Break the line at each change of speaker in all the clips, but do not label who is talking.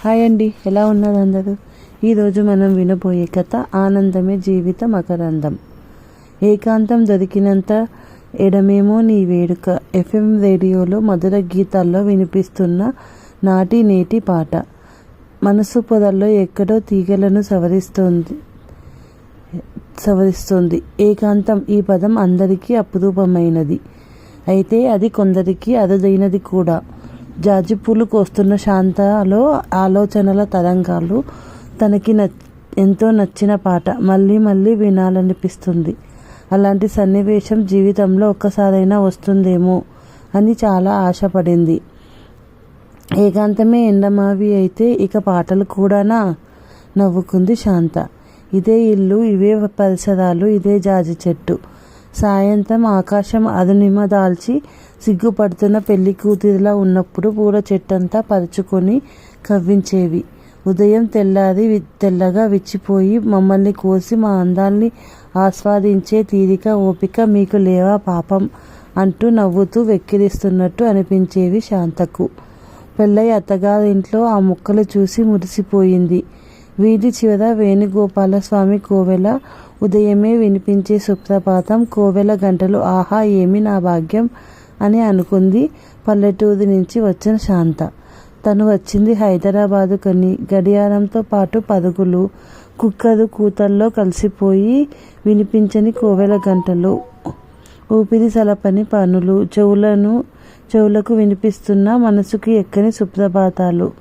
Hi అండి ఎలా ఉన్నారు అందరూ? ఈరోజు మనం వినబోయే కథ ఆనందమే జీవిత మకరందం ఏకాంతం దొరికినంత ఎడమేమో నీ వేడుక. ఎఫ్ఎం రేడియోలో మధుర గీతాల్లో వినిపిస్తున్న నాటి నేటి పాట. మనసు పొదల్లో ఎక్కడో తీగలను సవరిస్తోంది సవరిస్తుంది. ఏకాంతం ఈ పదం అందరికీ అపురూపమైనది. అయితే అది కొందరికి అరుదైనది కూడా. జాజి పూలు కోస్తున్న శాంతలో ఆలోచనల తరంగాలు తనకి న ఎంతో నచ్చిన పాట మళ్ళీ మళ్ళీ వినాలనిపిస్తుంది. అలాంటి సన్నివేశం జీవితంలో ఒక్కసారైనా వస్తుందేమో అని చాలా ఆశపడింది. ఏకాంతమే ఎండమావి అయితే ఇక పాటలు కూడానా? నవ్వుకుంది శాంత. ఇదే ఇల్లు ఇవే పరిసరాలు ఇదే జాజి చెట్టు. సాయంత్రం ఆకాశం అదునిమ దాల్చి సిగ్గుపడుతున్న పెళ్ళి కూతురిలా ఉన్నప్పుడు పూల చెట్టంతా పరుచుకొని కవ్వించేవి. ఉదయం తెల్లారి తెల్లగా విచ్చిపోయి మమ్మల్ని కోసి మా అందాల్ని ఆస్వాదించే తీరిక ఓపిక మీకు లేవా పాపం అంటూ నవ్వుతూ వెక్కిరిస్తున్నట్టు అనిపించేవి శాంతకు. పెళ్ళై అత్తగారింట్లో ఆ మొక్కలు చూసి మురిసిపోయింది. వీధి చివర వేణుగోపాలస్వామి కోవెల ఉదయమే వినిపించే సుప్రభాతం కోవెల గంటలు ఆహా ఏమి నా భాగ్యం? అని అనుకుంది. పల్లెటూరు నుంచి వచ్చిన శాంత. తను వచ్చింది హైదరాబాదు కని. గడియారంతో పాటు పరుగులు కుక్కరు కూతల్లో కలిసిపోయి వినిపించని కోవెల గంటలు ఊపిరి సలపని పనులు చెవులను చెవులకు వినిపిస్తున్న మనసుకి ఎక్కని సుప్రభాతాలు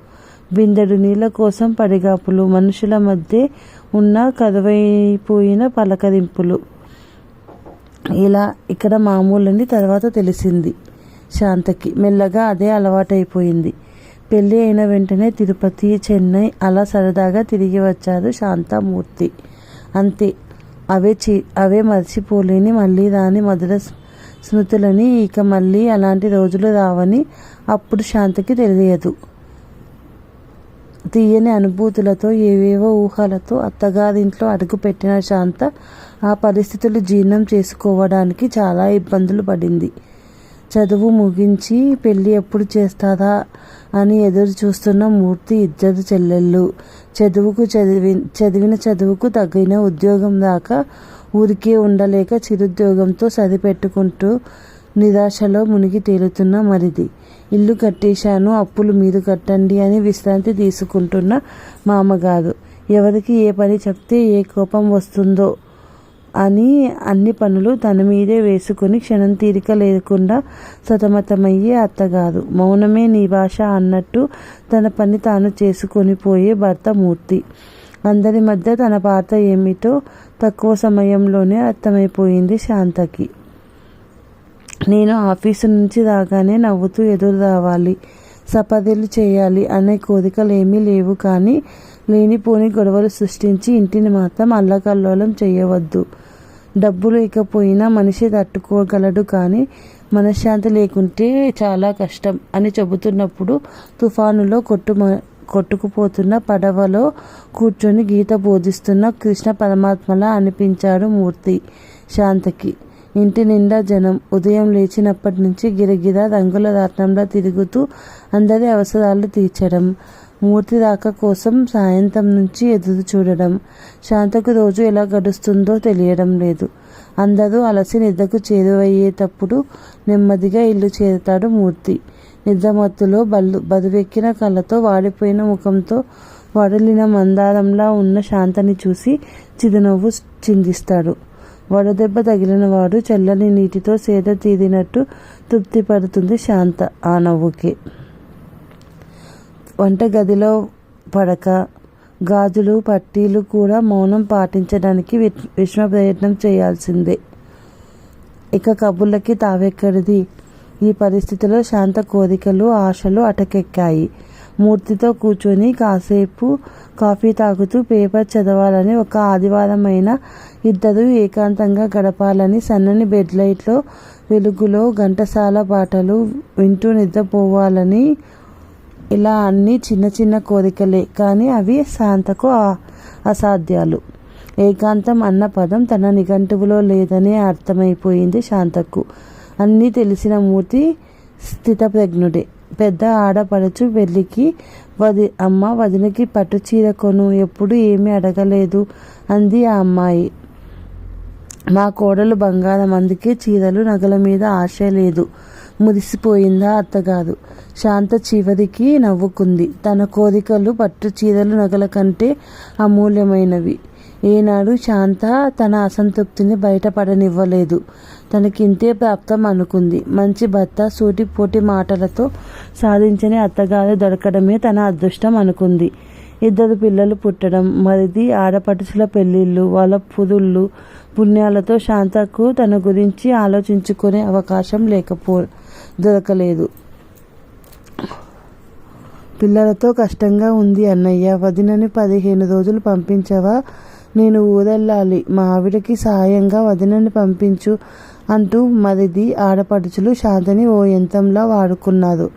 బిందెడు నీళ్ళ కోసం పడిగాపులు మనుషుల మధ్య ఉన్న కరువైపోయిన పలకరింపులు. ఇలా ఇక్కడ మామూలని తర్వాత తెలిసింది శాంతకి. మెల్లగా అదే అలవాటైపోయింది. పెళ్ళి అయిన వెంటనే తిరుపతి చెన్నై అలా సరదాగా తిరిగి వచ్చారు శాంతామూర్తి. అంతే. అవే చి అవే మర్చిపోలేని మళ్ళీ రాని మధుర స్మృతులని ఇక మళ్ళీ అలాంటి రోజులు రావని అప్పుడు శాంతకి తెలియదు. తీయని అనుభూతులతో ఏవేవో ఊహలతో అత్తగారింట్లో అడుగుపెట్టిన శాంత ఆ పరిస్థితులు జీర్ణం చేసుకోవడానికి చాలా ఇబ్బందులు పడింది. చదువు ముగించి పెళ్ళి ఎప్పుడు చేస్తారా అని ఎదురు చూస్తున్న మూర్తి ఇద్దరు చెల్లెళ్ళు. చదువుకు చదివి చదివిన చదువుకు తగిన ఉద్యోగం దాకా ఊరికే ఉండలేక చిరుద్యోగంతో సరిపెట్టుకుంటూ నిరాశలో మునిగి తేలుతున్న మరిది. ఇల్లు కట్టేశాను అప్పులు మీరు కట్టండి అని విశ్రాంతి తీసుకుంటున్న మామగారు. ఎవరికి ఏ పని చెప్తే ఏ కోపం వస్తుందో అని అన్ని పనులు తన మీదే వేసుకుని క్షణం తీరిక లేకుండా సతమతమయ్యే అత్తగారు. మౌనమే నీ భాష అన్నట్టు తన పని తాను చేసుకొని పోయే భర్త మూర్తి. అందరి మధ్య తన పాత్ర ఏమిటో తక్కువ సమయంలోనే అర్థమైపోయింది శాంతకి. నేను ఆఫీసు నుంచి రాగానే నవ్వుతూ ఎదురు రావాలి సపర్యలు చేయాలి అనే కోరికలు ఏమీ లేవు కానీ లేనిపోని గొడవలు సృష్టించి ఇంటిని మాత్రం అల్లకల్లోలం చేయవద్దు. డబ్బు లేకపోయినా మనిషి తట్టుకోగలడు కానీ మనశ్శాంతి లేకుంటే చాలా కష్టం అని చెబుతున్నప్పుడు తుఫానులో కొట్టు కొట్టుకుపోతున్న పడవలో కూర్చొని గీత బోధిస్తున్న కృష్ణ పరమాత్మలా అనిపించాడు మూర్తి శాంతకి. ఇంటి నిండా జనం ఉదయం లేచినప్పటి నుంచి గిరగిర రంగుల రాట్నంలో తిరుగుతూ అందరి అవసరాలు తీర్చడం. మూర్తి రాక కోసం సాయంత్రం నుంచి ఎదురు చూడడం శాంతకు రోజు ఎలా గడుస్తుందో తెలియడం లేదు. అందరూ అలసి నిద్రకు చేరువయ్యేటప్పుడు నెమ్మదిగా ఇల్లు చేరుతాడు మూర్తి. నిద్రమత్తులో బల్లు బరువెక్కిన కళ్ళతో వాడిపోయిన ముఖంతో వడలిన మందారంలా ఉన్న శాంతని చూసి చిరునవ్వు చిందిస్తాడు. వడదెబ్బ తగిలిన వాడు చల్లని నీటితో సేద తీరినట్టు తృప్తి పడుతుంది శాంత ఆ నవ్వుకే. వంటగదిలో పడక గాజులు పట్టీలు కూడా మౌనం పాటించడానికి వి- విశ్వ ప్రయత్నం చేయాల్సిందే. ఇక కబుర్లకి తావెక్కడిది ఈ పరిస్థితిలో శాంత కోరికలు ఆశలు అటకెక్కాయి. మూర్తితో కూర్చొని కాసేపు కాఫీ తాగుతూ పేపర్ చదవాలని ఒక ఆదివారమైన ఇద్దరు ఏకాంతంగా గడపాలని సన్నని బెడ్ లైట్లో వెలుగులో ఘంటసాల పాటలు వింటూ నిద్రపోవాలని ఇలా అన్నీ చిన్న చిన్న కోరికలే కానీ అవి శాంతకు ఆ- అసాధ్యాలు. ఏకాంతం అన్న పదం తన నిఘంటువులో లేదని అర్థమైపోయింది శాంతకు. అన్నీ తెలిసిన మూర్తి స్థితప్రజ్ఞుడే. పెద్ద ఆడపడుచు పెళ్ళికి వది అమ్మ వదినకి పట్టు చీర కొను ఎప్పుడు ఏమీ అడగలేదు అంది ఆ అమ్మాయి. మా కోడలు బంగారం అందుకే చీరలు నగల మీద ఆశ లేదు. మురిసిపోయిందా అత్తగారు. శాంత చివరికి నవ్వుకుంది. తన కోరికలు పట్టు చీరలు నగల కంటే అమూల్యమైనవి. ఏనాడు శాంత తన అసంతృప్తిని బయటపడనివ్వలేదు. తనకింతే ప్రాప్తం అనుకుంది. మంచి భర్త సూటిపోటి మాటలతో సాధించని అత్తగారు దొరకడమే తన అదృష్టం అనుకుంది. ఇద్దరు పిల్లలు పుట్టడం మరిది ఆడపడుచుల పెళ్ళిళ్ళు వాళ్ళ పురుళ్ళు పుణ్యాలతో శాంతకు తన గురించి ఆలోచించుకునే అవకాశం లేకపో దొరకలేదు. పిల్లలతో కష్టంగా ఉంది అన్నయ్య. వదినని పదిహేను రోజులు పంపించవా? నేను ఊరెళ్ళాలి. మా ఆవిడకి సహాయంగా వదినని పంపించు అంటూ మరిది ఆడపడుచులు శాంతని ఓ యంత్రంలా వాడుకున్నారు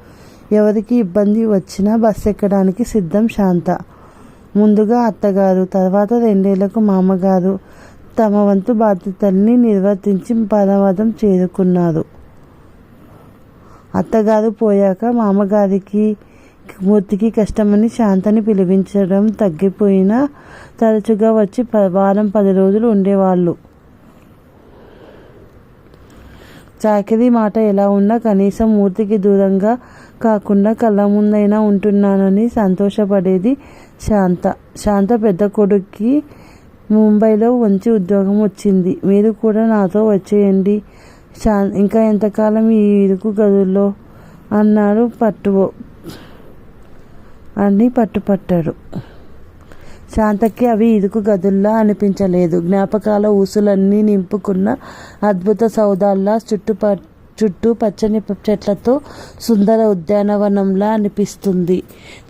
ఎవరికి ఇబ్బంది వచ్చినా బస్ ఎక్కడానికి సిద్ధం శాంత. ముందుగా అత్తగారు తర్వాత రెండేళ్ళకు మామగారు తమ వంతు బాధ్యతల్ని నిర్వర్తించి పరమదం చేరుకున్నారు. అత్తగారు పోయాక మామగారికి మూర్తికి కష్టమని శాంతని పిలిపించడం తగ్గిపోయినా తరచుగా వచ్చి ప- వారం పది రోజులు ఉండేవాళ్ళు. చాకిరి మాట ఎలా ఉన్నా కనీసం మూర్తికి దూరంగా కాకుండా కళ్ళ ముందైనా ఉంటున్నానని సంతోషపడేది శాంత. శాంత పెద్ద కొడుక్కి ముంబైలో మంచి ఉద్యోగం వచ్చింది. మీరు కూడా నాతో వచ్చేయండి. శా ఇంకా ఎంతకాలం ఈ ఇరుకు గదుల్లో అన్నారు పట్టు అని పట్టుపట్టారు శాంతకి అవి ఇరుకు గదుల్లా అనిపించలేదు. జ్ఞాపకాల ఊసులన్నీ నింపుకున్న అద్భుత సౌదాల్లా చుట్టుప చుట్టూ పచ్చని చెట్లతో సుందర ఉద్యానవనంలా అనిపిస్తుంది.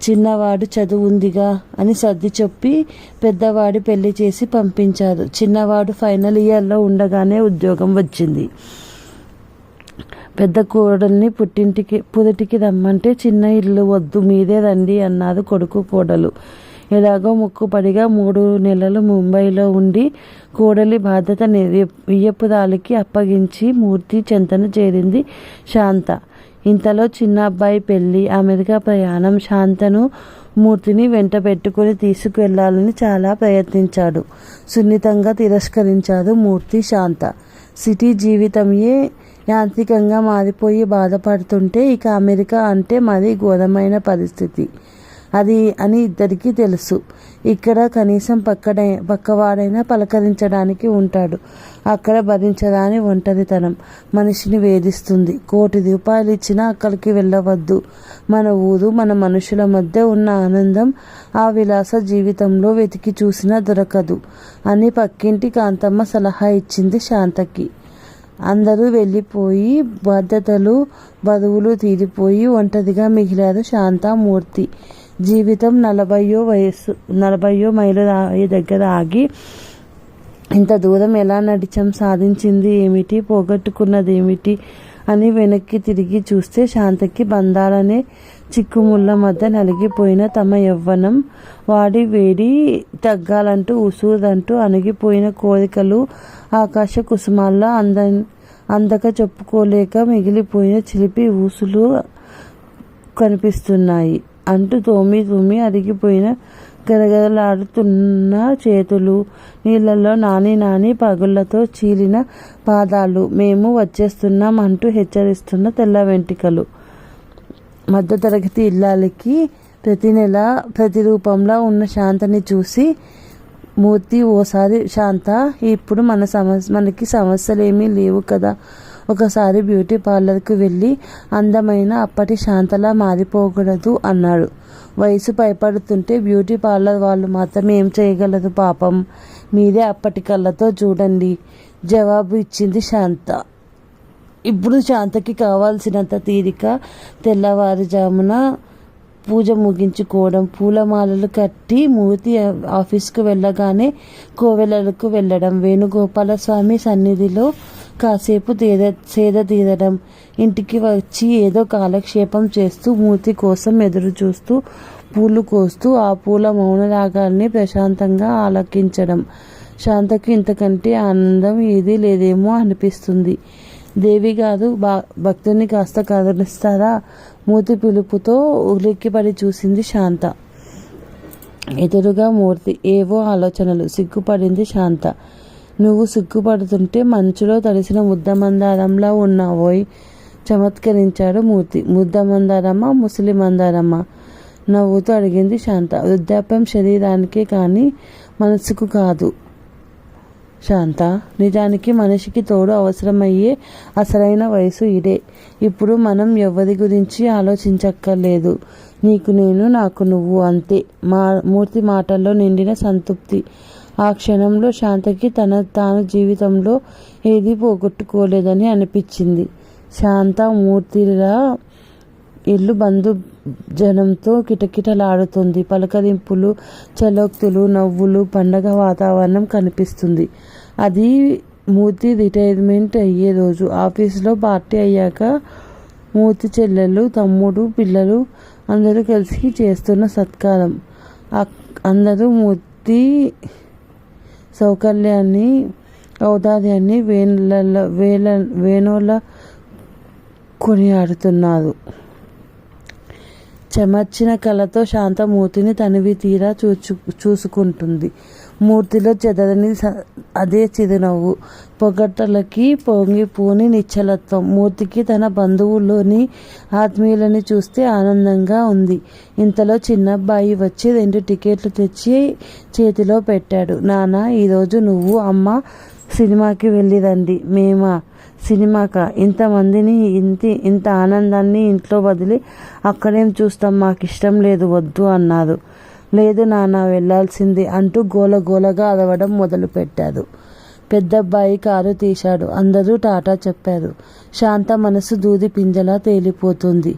చిన్నవాడు చదువుందిగా అని సర్ది చెప్పి పెద్దవాడు పెళ్ళి చేసి పంపించారు. చిన్నవాడు ఫైనల్ ఇయర్లో ఉండగానే ఉద్యోగం వచ్చింది. పెద్ద కోడల్ని పుట్టింటికి పురిటికి రమ్మంటే చిన్న ఇల్లు వద్దు మీరే రండి అన్నారు కొడుకు కోడలు. ఎలాగో ముక్కుపడిగా మూడు నెలలు ముంబైలో ఉండి కోడలి బాధ్యత వియ్యపురాలికి అప్పగించి మూర్తి చెంతన చేరింది శాంత. ఇంతలో చిన్న అబ్బాయి పెళ్ళి అమెరికా ప్రయాణం శాంతను మూర్తిని వెంట పెట్టుకుని తీసుకువెళ్ళాలని చాలా ప్రయత్నించాడు. సున్నితంగా తిరస్కరించాడు మూర్తి శాంత. సిటీ జీవితమే యాంత్రికంగా మారిపోయి బాధపడుతుంటే ఇక అమెరికా అంటే మరీ ఘోరమైన పరిస్థితి. అది అని ఇద్దరికీ తెలుసు. ఇక్కడ కనీసం పక్కడై పక్కవాడైనా పలకరించడానికి ఉంటాడు. అక్కడ భరించరాని ఒంటరితనం మనిషిని వేధిస్తుంది. కోటి రూపాయలు ఇచ్చినా అక్కడికి వెళ్ళవద్దు. మన ఊరు మన మనుషుల మధ్య ఉన్న ఆనందం ఆ విలాస జీవితంలో వెతికి చూసినా దొరకదు అని పక్కింటి కాంతమ్మ సలహా ఇచ్చింది శాంతకి. అందరూ వెళ్ళిపోయి బాధ్యతలు బరువులు తీరిపోయి ఒంటరిగా మిగిలారు శాంతామూర్తి. జీవితం నలభయో వయస్సు నలభయో మైలు దగ్గర ఆగి ఇంత దూరం ఎలా నడిచాం సాధించింది ఏమిటి? పోగొట్టుకున్నది ఏమిటి అని వెనక్కి తిరిగి చూస్తే శాంతకి బంధాలనే చిక్కుముళ్ళ మధ్య నలిగిపోయిన తమ యవ్వనం వాడి వేడి తగ్గాలంటూ ఉసూదంటూ అణిగిపోయిన కోరికలు ఆకాశ కుసుమాల్లో అంద అందక చెప్పుకోలేక మిగిలిపోయిన చిలిపి ఊసులు కనిపిస్తున్నాయి. అంటూ తోమి తోమి అరిగిపోయిన గదగదలాడుతున్న చేతులు నీళ్ళల్లో నాని నాని పగుళ్ళతో చీలిన పాదాలు. మేము వచ్చేస్తున్నాం అంటూ హెచ్చరిస్తున్న తెల్ల వెంట్రుకలు. మధ్యతరగతి ఇల్లాలకి ప్రతి నెల ప్రతిరూపంలో ఉన్న శాంతని చూసి మూర్తి ఓసారి శాంత ఇప్పుడు మన సమస్య మనకి సమస్యలు ఏమీ లేవు కదా. ఒకసారి బ్యూటీ పార్లర్కి వెళ్ళి అందమైన అప్పటి శాంతలా మారిపోకూడదు అన్నాడు. వయసు భయపడుతుంటే బ్యూటీ పార్లర్ వాళ్ళు మాత్రం ఏం చేయగలదు పాపం. మీరే అప్పటి కళ్ళతో చూడండి. జవాబు ఇచ్చింది శాంత. ఇప్పుడు శాంతకి కావాల్సినంత తీరిక తెల్లవారుజామున పూజ ముగించుకోవడం పూలమాలలు కట్టి మూర్తి ఆఫీస్కు వెళ్ళగానే కోవెలలకు వెళ్ళడం వేణుగోపాల స్వామి సన్నిధిలో కాసేపు తీద సేద తీరడం ఇంటికి వచ్చి ఏదో కాలక్షేపం చేస్తూ మూర్తి కోసం ఎదురు చూస్తూ పూలు కోస్తూ ఆ పూల మౌనరాగాల్ని ప్రశాంతంగా ఆలకించడం. శాంతకు ఇంతకంటే ఆనందం ఏదీ లేదేమో అనిపిస్తుంది. దేవి గారు బా భక్తుని కాస్త కదిలిస్తారా? మూతి పిలుపుతో ఉలిక్కిపడి చూసింది శాంత. ఎదురుగా మూర్తి. ఏవో ఆలోచనలు. సిగ్గుపడింది శాంత. నువ్వు సిగ్గుపడుతుంటే మంచులో తడిసిన ముద్దమందారంలా ఉన్నావోయ్ చమత్కరించాడు మూర్తి. ముద్దమందారమ్మ ముసలి మందారమ్మ నవ్వుతూ అడిగింది శాంత. వృద్ధాప్యం శరీరానికే కానీ మనసుకు కాదు. శాంత నిజానికి మనిషికి తోడు అవసరమయ్యే అసలైన వయసు ఇదే. ఇప్పుడు మనం ఎవరి గురించి ఆలోచించక్కర్లేదు. నీకు నేను నాకు నువ్వు అంతే. మా మూర్తి మాటల్లో నిండిన సంతృప్తి. ఆ క్షణంలో శాంతకి తన తాను జీవితంలో ఏది పోగొట్టుకోలేదని అనిపించింది. శాంత మూర్తిలా ఇల్లు బంధు జనంతో కిటకిటలాడుతుంది. పలకరింపులు చలోక్తులు నవ్వులు పండగ వాతావరణం కనిపిస్తుంది. అది మూర్తి రిటైర్మెంట్ అయ్యే రోజు. ఆఫీసులో పార్టీ అయ్యాక మూర్తి చెల్లెలు తమ్ముడు పిల్లలు అందరూ కలిసి చేస్తున్న సత్కారం. అందరూ మూర్తి సౌకర్యాన్ని ఔదార్యాన్ని వేల వేల వేణుల కొనియాడుతున్నారు. చెమర్చిన కళతో శాంతమూర్తిని తనివి తీరా చూచు చూసుకుంటుంది. మూర్తిలో చెదరని అదే చిరునవ్వు. పొగట్టలకి పొంగిపోని నిశ్చలత్వం. మూర్తికి తన బంధువుల్లోని ఆత్మీయులని చూస్తే ఆనందంగా ఉంది. ఇంతలో చిన్నబ్బాయి వచ్చి రెండు టికెట్లు తెచ్చి చేతిలో పెట్టాడు. నాన్న ఈరోజు నువ్వు అమ్మ సినిమాకి వెళ్ళిరండి. మేమా? సినిమాక ఇంతమందిని ఇంత ఇంత ఆనందాన్ని ఇంట్లో వదిలి అక్కడేం చూస్తాం? మాకు ఇష్టం లేదు వద్దు అన్నారు లేదు నాన్న వెళ్ళాల్సింది అంటూ గోల గోలగా అరవడం మొదలుపెట్టారు పెద్దబ్బాయి కారు తీశాడు. అందరూ టాటా చెప్పారు. శాంత మనసు దూది పింజలా తేలిపోతుంది.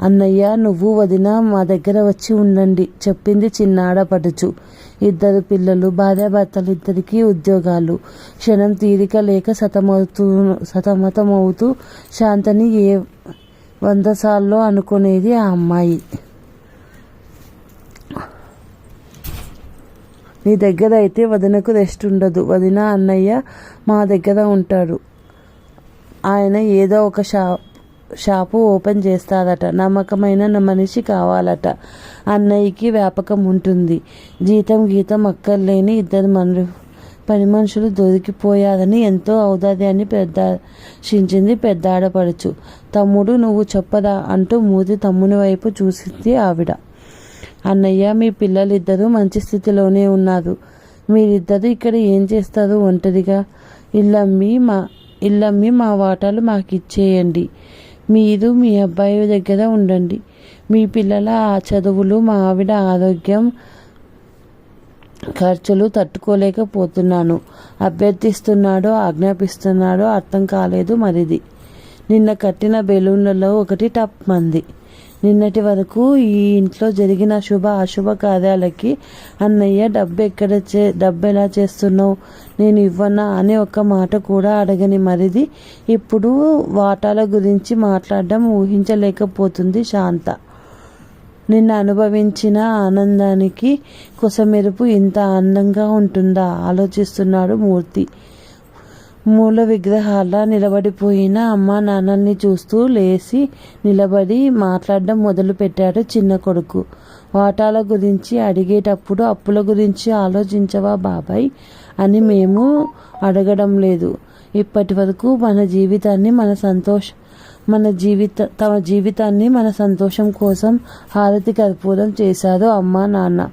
అన్నయ్య నువ్వు వదిన మా దగ్గర వచ్చి ఉండండి చెప్పింది చిన్నాడపడుచు ఇద్దరు పిల్లలు భార్యాభర్తలు ఇద్దరికీ ఉద్యోగాలు. క్షణం తీరిక లేక సతమవుతూ సతమతమవుతూ శాంతని ఏ వంద సార్లు అనుకునేది ఆ అమ్మాయి. నీ దగ్గర అయితే వదినకు రెస్ట్ ఉండదు. వదిన అన్నయ్య మా దగ్గర ఉంటాడు. ఆయన ఏదో ఒక షా షాపు ఓపెన్ చేస్తారట నమ్మకమైన మనిషి కావాలట. అన్నయ్యకి వ్యాపకం ఉంటుంది. జీతం గీతం అక్కర్లేని ఇద్దరు మను పని మనుషులు దొరికిపోయారని ఎంతో ఔదార్యాన్ని ప్రదర్శించింది పెద్ద ఆడపడుచు తమ్ముడు నువ్వు చెప్పదా అంటూ మూతి తమ్ముని వైపు చూసింది ఆవిడ. అన్నయ్య మీ పిల్లలిద్దరూ మంచి స్థితిలోనే ఉన్నారు. మీరిద్దరు ఇక్కడ ఏం చేస్తారు ఒంటరిగా? ఇల్లమ్మి మా ఇల్లమ్మి మా వాటాలు మాకు ఇచ్చేయండి మీరు మీ అబ్బాయి దగ్గర ఉండండి. మీ పిల్లల ఆ చదువులు మా ఆవిడ ఆరోగ్యం ఖర్చులు తట్టుకోలేకపోతున్నాను. అభ్యర్థిస్తున్నాడో ఆజ్ఞాపిస్తున్నాడో అర్థం కాలేదు మరిది. నిన్న కట్టిన బెలూన్లలో ఒకటి టప్ మంది. నిన్నటి వరకు ఈ ఇంట్లో జరిగిన శుభ అశుభ కార్యాలకి అన్నయ్య డబ్బు ఎక్కడ చే డబ్బు ఎలా చేస్తున్నావు? నేను ఇవ్వనా అనే ఒక మాట కూడా అడగని మరిది ఇప్పుడు వాటాల గురించి మాట్లాడడం ఊహించలేకపోతుంది శాంత. నిన్న అనుభవించిన ఆనందానికి కొసమెరుపు ఇంత అందంగా ఉంటుందా? ఆలోచిస్తున్నాడు మూర్తి. మూల విగ్రహాల నిలబడిపోయిన అమ్మ నాన్నల్ని చూస్తూ లేచి నిలబడి మాట్లాడడం మొదలుపెట్టాడు చిన్న కొడుకు. వాటాల గురించి అడిగేటప్పుడు అప్పుల గురించి ఆలోచించవా బాబాయ్? అని మేము అడగడం లేదు. ఇప్పటి వరకు మన జీవితాన్ని మన సంతోష మన జీవిత తమ జీవితాన్ని మన సంతోషం కోసం హారతి కర్పూరం చేశారు అమ్మ నాన్న.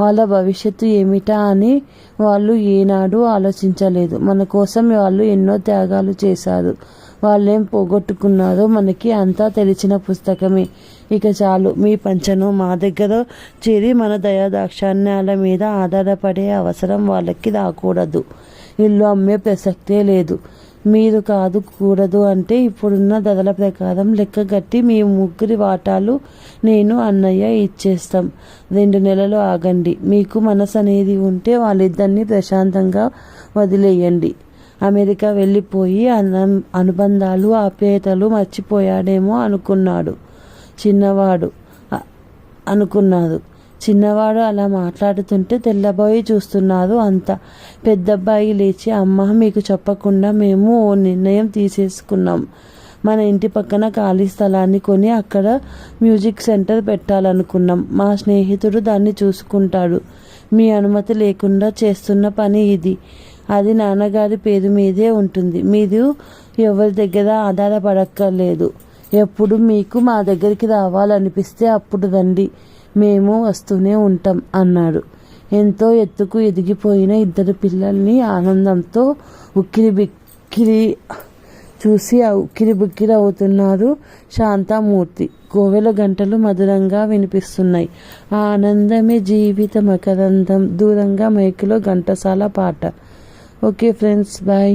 వాళ్ళ భవిష్యత్తు ఏమిటా అని వాళ్ళు ఏనాడు ఆలోచించలేదు. మన కోసం వాళ్ళు ఎన్నో త్యాగాలు చేశారు. వాళ్ళేం పోగొట్టుకున్నారో మనకి అంతా తెలిసిన పుస్తకమే. ఇక చాలు మీ పంచను మా దగ్గర చేరి మన దయాదాక్షాణ్యాల మీద ఆధారపడే అవసరం వాళ్ళకి రాకూడదు. ఇల్లు అమ్మే ప్రసక్తే లేదు. మీరు కాదు కూడదు అంటే ఇప్పుడున్న ధరల ప్రకారం లెక్క కట్టి మీ ముగ్గురి వాటాలు నేను అన్నయ్య ఇచ్చేస్తాం. రెండు నెలలు ఆగండి. మీకు మనసు అనేది ఉంటే వాళ్ళిద్దరిని ప్రశాంతంగా వదిలేయండి. అమెరికా వెళ్ళిపోయి అన అనుబంధాలు ఆప్యాయతలు మర్చిపోయాడేమో అనుకున్నాడు. చిన్నవాడు అనుకున్నాడు. చిన్నవాడు అలా మాట్లాడుతుంటే తెల్లబోయి చూస్తున్నారు అంత. పెద్దబ్బాయి లేచి అమ్మ మీకు చెప్పకుండా మేము ఓ నిర్ణయం తీసేసుకున్నాం. మన ఇంటి పక్కన ఖాళీ స్థలాన్ని కొని అక్కడ మ్యూజిక్ సెంటర్ పెట్టాలనుకున్నాం. మా స్నేహితుడు దాన్ని చూసుకుంటాడు. మీ అనుమతి లేకుండా చేస్తున్న పని ఇది. అది నాన్నగారి పేరు మీదే ఉంటుంది. మీరు ఎవరి దగ్గర ఆధారపడక్కర్లేదు. ఎప్పుడు మీకు మా దగ్గరికి రావాలనిపిస్తే అప్పుడు రండి. మేము వస్తూనే ఉంటాం అన్నాడు. ఎంతో ఎత్తుకు ఎదిగిపోయిన ఇద్దరు పిల్లల్ని ఆనందంతో ఉక్కిరి బిక్కిరి చూసి ఉక్కిరి బిక్కిరి అవుతున్నారు శాంతామూర్తి. కోవెల గంటలు మధురంగా వినిపిస్తున్నాయి. ఆనందమే జీవిత మకరందం దూరంగా మైకులో ఘంటసాల పాట. Okay friends bye.